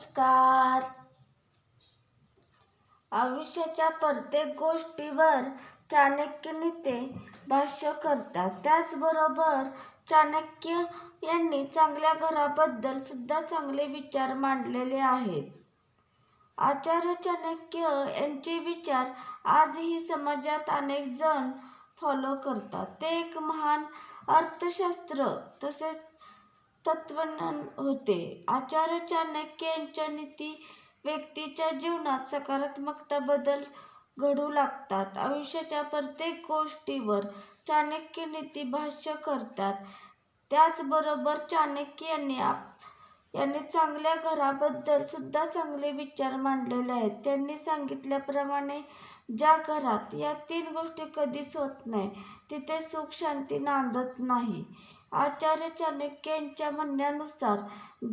नमस्कार. आयुष्याच्या प्रत्येक गोष्टीवर चाणक्य नेते भाष्य करतात. त्याचबरोबर चाणक्य यांनी चांगल्या घराबद्दल सुद्धा चांगले विचार मांडलेले आहेत. आचार्य चाणक्य यांचे विचार आजही समाजात अनेक जण फॉलो करतात. ते एक महान अर्थशास्त्र तसेच तत्वज्ञान होते. आचार्य चाणक्य यांच्या नीती व्यक्तीच्या जीवनात सकारात्मकता बदल घडू लागतात. आयुष्याच्या प्रत्येक गोष्टीवर चाणक्य नीती भाष्य करतात. त्याचबरोबर चाणक्य यांनी आप यांनी चांगल्या घराबद्दल सुद्धा चांगले विचार मांडलेले आहेत. त्यांनी सांगितल्याप्रमाणे ज्या घरात या तीन गोष्टी कधीच होत नाही तिथे सुख शांती नांदत नाही. आचार्य चाणक्य यांच्या म्हणण्यानुसार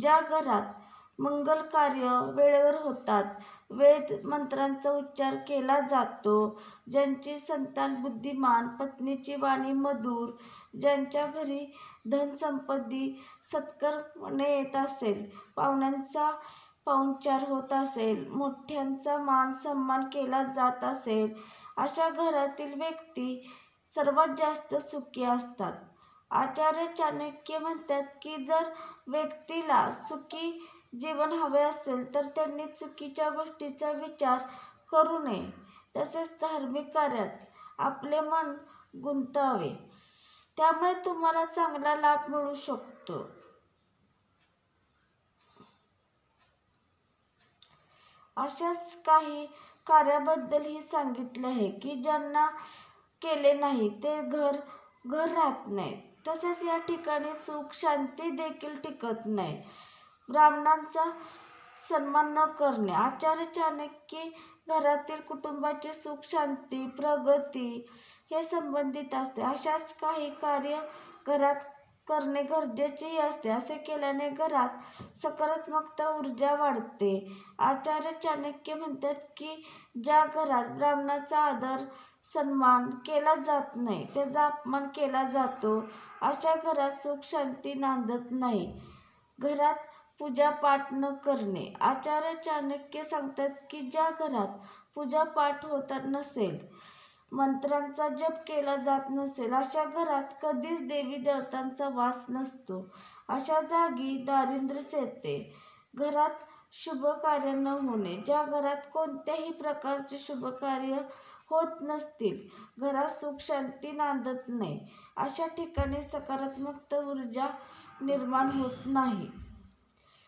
ज्या घरात मंगल कार्य वेळेवर होतात. वेद मंत्रांचा उच्चार केला जातो. ज्यांची संतान बुद्धिमान पत्नीची वाणी मधुर ज्यांच्या घरी धनसंपत्ती सत्कर्माने येत असेल पाहुण्यांचा पाहुणचार होत असेल मोठ्यांचा मान सन्मान केला जात असेल अशा घरातील व्यक्ती सर्वात जास्त सुखी असतात. आचार्य चाणक्य म्हणतात की जर व्यक्तीला सुखी जीवन हवे असेल तर त्यांनी चुकीच्या गोष्टीचा विचार करू नये. तसेच धार्मिक कार्यात आपले मन गुंतावे. त्यामुळे तुम्हाला चांगला लाभ मिळू शकतो. अशाच काही कार्याबद्दलही सांगितले आहे की ज्यांना केले नाही ते घर घर राहत नाही. तसेच या ठिकाणी सुख शांती देखील टिकत नाही. ब्राह्मणांचा सन्मान न करणे. आचार्य चाणक्य घरातील कुटुंबाची सुख शांती प्रगती हे संबंधित असते. अशाच काही कार्य घरात करणे गरजेचेही असते. असे केल्याने घरात सकारात्मकता ऊर्जा वाढते. आचार्य चाणक्य म्हणतात की ज्या घरात ब्राह्मणाचा आदर सन्मान केला जात नाही त्याचा अपमान केला जातो. अशा घरात सुख शांती नांदत नाही. घरात पूजापाठ न करणे. आचार्य चाणक्य सांगतात की ज्या घरात पूजापाठ होत नसेल मंत्रांचा जप केला जात नसेल अशा घरात कधीच देवी देवतांचा वास नसतो. अशा जागी दारिद्र्यच येते घरात शुभ कार्य न होणे. ज्या घरात कोणत्याही प्रकारचे शुभ कार्य होत नसतील घरात सुख शांती नांदत नाही अशा ठिकाणी सकारात्मक ऊर्जा निर्माण होत नाही.